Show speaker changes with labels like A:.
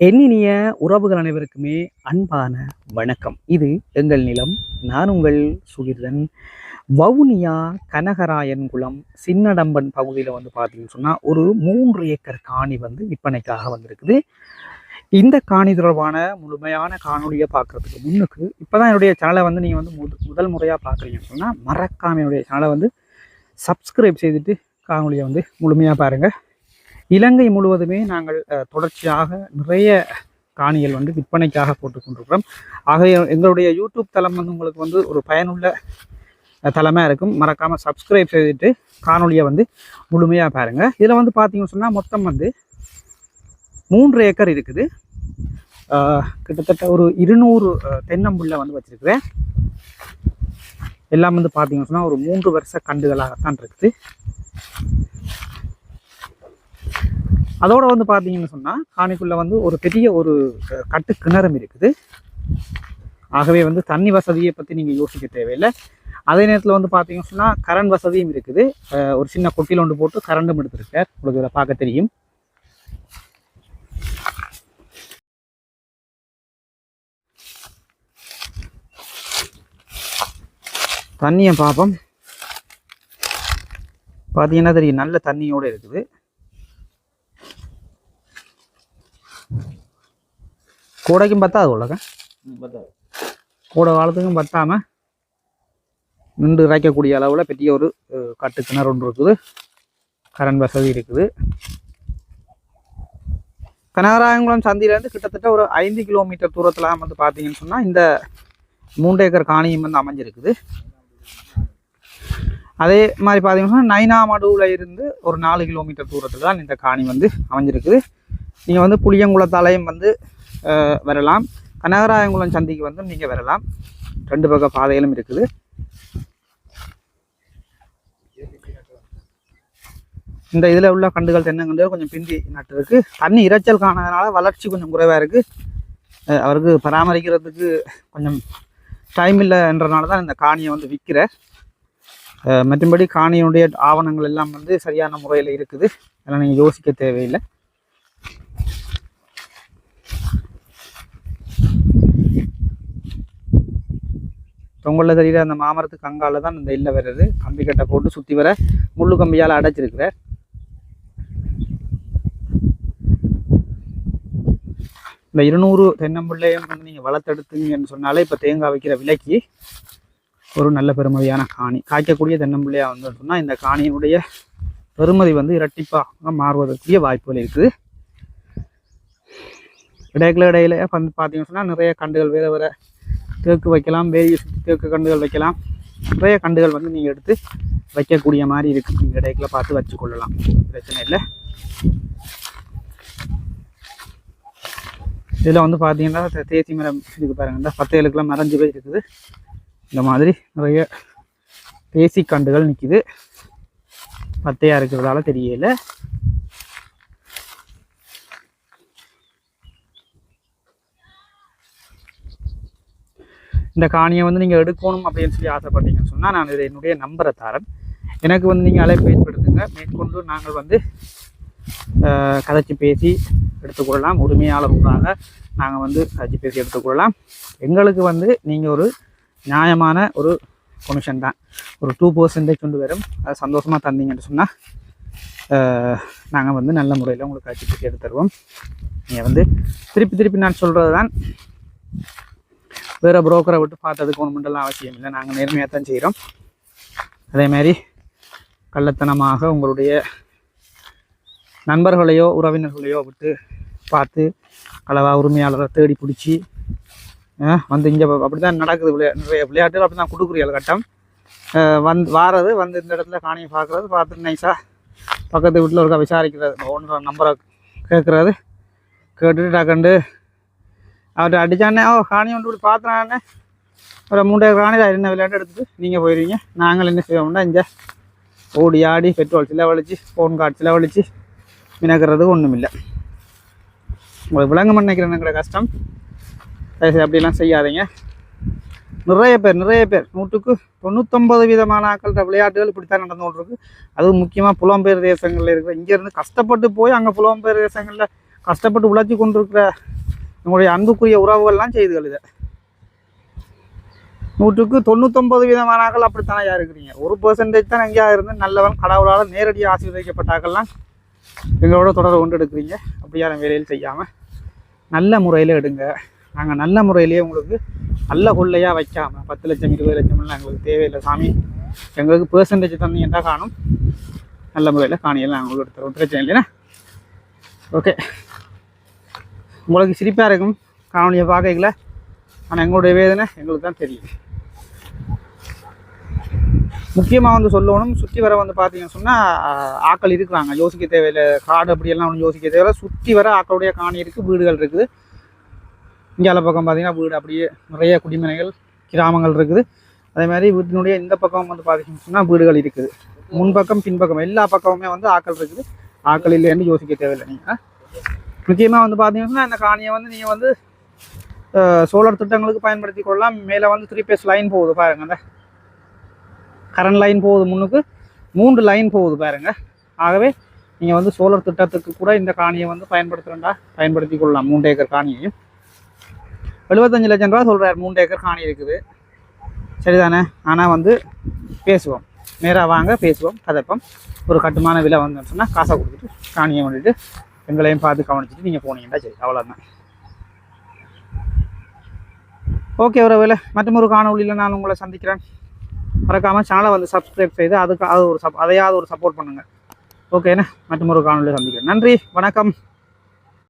A: எண்ணினிய உறவுகள் அனைவருக்குமே அன்பான வணக்கம். இது எங்கள் நிலம். நான் உங்கள் சுகிர்தன். வவுனியா கனகராயன் குளம் சின்னடம்பன் பகுதியில் வந்து பார்த்தீங்கன்னு சொன்னால் ஒரு மூன்று ஏக்கர் காணி வந்து விற்பனைக்காக வந்திருக்குது. இந்த காணி தொடர்பான முழுமையான காணொலியை பார்க்குறதுக்கு முன்னுக்கு இப்போ தான் என்னுடைய சேனலை வந்து நீங்கள் வந்து முத முதல் முறையாக பார்க்குறீங்கன்னு சொன்னால் மறக்காம என்னுடைய சேனலை வந்து சப்ஸ்கிரைப் செய்துட்டு காணொலியை வந்து முழுமையாக பாருங்கள் இலங்கை முழுவதுமே நாங்கள் தொடர்ச்சியாக நிறைய காணிகள் வந்து விற்பனைக்காக போட்டுக்கொண்டிருக்கிறோம். ஆகவே எங்களுடைய யூடியூப் தளம் வந்து உங்களுக்கு வந்து ஒரு பயனுள்ள தலைமையாக இருக்கும். மறக்காமல் சப்ஸ்கிரைப் செய்துட்டு காணொலியை வந்து முழுமையாக பாருங்கள் இதில் வந்து பார்த்தீங்கன்னு சொன்னால் மொத்தம் வந்து மூன்று ஏக்கர் இருக்குது. கிட்டத்தட்ட ஒரு இருநூறு தென்னம்புள்ள வந்து வச்சிருக்கிறேன். எல்லாம் வந்து பார்த்தீங்கன்னு சொன்னால் ஒரு மூன்று வருஷ கண்டுகளாகத்தான் இருக்குது. அதோட வந்து பார்த்தீங்கன்னு சொன்னால் காணிக்குள்ளே வந்து ஒரு பெரிய ஒரு கட்டு கிணறும் இருக்குது. ஆகவே வந்து தண்ணி வசதியை பற்றி நீங்கள் யோசிக்க தேவையில்லை. அதே நேரத்தில் வந்து பார்த்தீங்கன்னு சொன்னால் கரண்ட் வசதியும் இருக்குது. ஒரு சின்ன கொட்டியில் ஒன்று போட்டு கரண்டும் எடுத்திருக்கார். உங்களுக்கு இதில் பார்க்க தெரியும். தண்ணியை பார்ப்போம். பார்த்தீங்கன்னா தெரியும் நல்ல தண்ணியோடு இருக்குது. கூடைக்கும் பத்தாது உள்ளக கூட காலத்துக்கும் பத்தாம நின்று இறைக்கக்கூடிய அளவில் பெரிய ஒரு கட்டு கிணறு ஒன்று இருக்குது. கரண்ட் வசதி இருக்குது. கனகராயங்குளம் சந்தியிலேருந்து கிட்டத்தட்ட ஒரு ஐந்து கிலோமீட்டர் தூரத்தில் வந்து பார்த்தீங்கன்னு சொன்னால் இந்த மூன்று ஏக்கர் காணியும் வந்து அமைஞ்சிருக்குது. அதே மாதிரி பார்த்தீங்கன்னா நைனாமடுவில் இருந்து ஒரு நாலு கிலோமீட்டர் தூரத்தில் தான் இந்த காணி வந்து அமைஞ்சிருக்குது. நீங்கள் வந்து புளியங்குளத்தாலையும் வந்து வரலாம். கனகராயங்குளம் சந்திக்கு வந்து நீங்கள் வரலாம். ரெண்டு பக்க பாதையிலும் இருக்குது. இந்த இதில் உள்ள கண்டுகள் தென்னங்கண்டு கொஞ்சம் பிந்தி நட்டு இருக்கு தண்ணி இரைச்சல் காணதுனால வளர்ச்சி கொஞ்சம் குறைவாக இருக்குது அவருக்கு பராமரிக்கிறதுக்கு கொஞ்சம் டைம் இல்லைன்றனால தான் இந்த காணியை வந்து விற்கிற மற்றபடி காணியினுடைய ஆவணங்கள் எல்லாம் வந்து சரியான முறையில் இருக்குது. அதெல்லாம் நீங்கள் யோசிக்க தேவையில்லை. தொங்கலில் தெரியுற அந்த மாமரத்துக்கு அங்கால தான் இந்த இல்ல வருது கம்பி கட்டை போட்டு சுற்றி வர முள்ளு கம்பியால் அடைச்சிருக்கிற. இந்த இருநூறு தென்னம்பிள்ளையும் வந்து நீங்கள் வளர்த்தெடுத்தீங்கன்னு சொன்னாலே இப்போ தேங்காய் வைக்கிற விலைக்கு ஒரு நல்ல பெருமதியான காணி. காய்க்கக்கூடிய தென்னம்பிள்ளையாக வந்து சொன்னால் இந்த காணியினுடைய பெருமதி வந்து இரட்டிப்பாக மாறுவதற்குரிய வாய்ப்புகள் இருக்குது. இடையில இடையில வந்து பார்த்தீங்கன்னு சொன்னால் நிறைய கண்டுகள் வேறு வேறு தேக்கு வைக்கலாம் வேலியை சுற்றி தேக்கு கண்டுகள் வைக்கலாம். நிறைய கண்டுகள் வந்து நீங்கள் எடுத்து வைக்கக்கூடிய மாதிரி இருக்குது நீங்கள் இடையில பார்த்து வச்சுக்கொள்ளலாம் பிரச்சனை இல்லை. இதில் வந்து பார்த்தீங்கன்னா தேசி மரம் இருக்குது பாருங்க. இந்த பத்தைகளுக்கெல்லாம் மறைஞ்சு போய் இருக்குது. இந்த மாதிரி நிறைய தேசி கண்டுகள் நிற்கிது பத்தையாக இருக்கிறதால தெரியல. இந்த காணியை வந்து நீங்கள் எடுக்கணும் அப்படின்னு சொல்லி ஆசைப்பட்டீங்கன்னு சொன்னால் நான் இதை என்னுடைய நம்பரை தரேன். எனக்கு வந்து நீங்கள் அழைப்பு ஏற்படுத்துங்க மேற்கொண்டு நாங்கள் வந்து கதைச்சி பேசி எடுத்துக்கொள்ளலாம். உரிமையாளர் ஊடாக நாங்கள் வந்து கதைச்சி பேசி எடுத்துக்கொள்ளலாம். எங்களுக்கு வந்து நீங்கள் ஒரு நியாயமான ஒரு கொமிஷன் தான். ஒரு டூ பர்சன்டேஜ் கொண்டு வரும். அது சந்தோஷமாக தந்தீங்கன்னு சொன்னால் நாங்கள் வந்து நல்ல முறையில் உங்களுக்கு கதைச்சி பேசி எடுத்துருவோம். நீங்கள் வந்து திருப்பி திருப்பி நான் சொல்கிறது தான் வேறு புரோக்கரை விட்டு பார்த்ததுக்கு எடுக்கணுமென்றலாம் அவசியம் இல்லை. நாங்கள் நேர்மையாக தான் செய்கிறோம் அதே மாதிரி கள்ளத்தனமாக உங்களுடைய நண்பர்களையோ உறவினர்களையோ விட்டு பார்த்து அளவா உரிமையாளரை தேடி பிடிச்சி வந்து இங்கே அப்படி தான் நடக்குது விளையா நிறைய விளையாட்டுகள் அப்படி தான் கொடுக்குறீர்கள் கட்டம் வந்து வாரது வந்து இந்த இடத்துல காணியை பார்க்குறது பார்த்துட்டு நைஸாக பக்கத்து வீட்டில் இருக்க விசாரிக்கிறது ஒன்று நம்பரை கேட்குறது கேட்டுட்டு டக்கண்டு அவர்கிட்ட அடித்தானே ஓ காணி ஒன்று இப்படி பார்த்துனானே ஒரு மூன்றே காணி என்ன விளையாட்டு எடுத்துட்டு நீங்கள் போயிடுவீங்க நாங்கள் என்ன செய்வோம்னா இங்கே ஓடி ஆடி பெட்ரோல் செலவழிச்சு ஃபோன் கார்டு செலவழிச்சு மினக்கிறதுக்கு ஒன்றும் இல்லை உங்களுக்கு விளங்க நினைக்கிறேன் எங்களோட கஷ்டம். தயவுசெய்து அப்படிலாம் செய்யாதீங்க. நிறைய பேர் நிறைய பேர் நூற்றுக்கு தொண்ணூத்தொம்பது விதமான ஆக்கள்கிட்ட விளையாட்டுகள் இப்படித்தான் நடந்து கொண்டிருக்கு. அதுவும் முக்கியமாக புலம்பெயர் தேசங்களில் இருக்கிற இங்கேருந்து கஷ்டப்பட்டு போய் அங்கே புலம்பெயர் தேசங்களில் கஷ்டப்பட்டு உழைச்சி கொண்டிருக்கிற உங்களுடைய அன்புக்குரிய உறவுகள்லாம் செய்து கழுத நூற்றுக்கு தொண்ணூத்தொம்பது விதமானாக்கள் அப்படித்தானே இருக்கிறீங்க. ஒரு பர்சன்டேஜ் தான் எங்கேயா இருந்து நல்லவன் கடவுளால் நேரடியாக ஆசீர்வதிக்கப்பட்டாக்கள்லாம் எங்களோட தொடர்பு கொண்டு எடுக்கிறீங்க அப்படியான வேலையில் செய்யாமல் நல்ல முறையில் எடுங்க. நாங்கள் நல்ல முறையிலேயே உங்களுக்கு நல்ல கொள்ளையாக வைக்காமல் பத்து லட்சம் இருபது லட்சம்லாம் எங்களுக்கு தேவையில்லை சாமி. எங்களுக்கு பெர்சன்டேஜ் தந்தீங்கன்னா காணும். நல்ல முறையில் காணியெல்லாம் நாங்கள் உங்களுக்கு எடுத்துருவோம் பிரச்சனை இல்லைன்னா? ஓகே உங்களுக்கு சிரிப்பாக இருக்கும். காணொலியை பார்க்கல ஆனால் எங்களுடைய வேதனை எங்களுக்கு தான் தெரியும். முக்கியமாக வந்து சொல்லணும் சுற்றி வர வந்து பார்த்தீங்கன்னு சொன்னால் ஆக்கள் இருக்கிறாங்க. யோசிக்க தேவையில்லை. காடு அப்படியெல்லாம் ஒன்றும் யோசிக்க தேவையில்லை. சுற்றி வர ஆக்களுடைய காணி இருக்குது வீடுகள் இருக்குது. இங்கால பக்கம் பார்த்தீங்கன்னா வீடு அப்படியே நிறைய குடிமனைகள் கிராமங்கள் இருக்குது. அதே மாதிரி வீட்டினுடைய இந்த பக்கம் வந்து பார்த்தீங்கன்னு சொன்னால் வீடுகள் இருக்குது. முன்பக்கம் பின்பக்கம் எல்லா பக்கமுமே வந்து ஆக்கள் இருக்குது. ஆக்கள் இல்லைன்னு யோசிக்க தேவையில்லை நீங்கள் முக்கியமாக வந்து பார்த்தீங்கன்னா இந்த காணியை வந்து நீங்கள் வந்து சோலார் திட்டங்களுக்கு பயன்படுத்தி கொள்ளலாம் மேலே வந்து த்ரீ பேஸ் லைன் போகுது பாருங்க. அந்த கரண்ட் லைன் போகுது முன்னுக்கு. மூன்று லைன் போகுது பாருங்க. ஆகவே நீங்கள் வந்து சோலார் திட்டத்துக்கு கூட இந்த காணியை வந்து பயன்படுத்துகிறேன்டா பயன்படுத்தி கொள்ளலாம் மூன்று ஏக்கர் காணியையும். எழுபத்தஞ்சு லட்சம் ரூபா சொல்கிறார் மூன்று ஏக்கர் காணி இருக்குது. சரிதானே? ஆனால் வந்து பேசுவோம். நேராக வாங்க பேசுவோம் கதைப்போம். ஒரு கட்டுமான விலை வந்து சொன்னால் காசை கொடுத்துட்டு காணியை வந்துட்டு எங்களையும் பார்த்து கவனிச்சுட்டு நீங்கள் போனீங்கன்னா சரி அவ்வளோதான் ஓகே ஒரு வேலை மற்றொரு காணொலியில் நான் உங்களை சந்திக்கிறேன். மறக்காமல் சேனலை வந்து சப்ஸ்கிரைப் செய்து அதுக்கு அது ஒரு சப் அதையாவது ஒரு சப்போர்ட் பண்ணுங்கள் ஓகேண்ணே மற்றும் ஒரு காணொலியில் சந்திக்கிறேன். நன்றி வணக்கம்.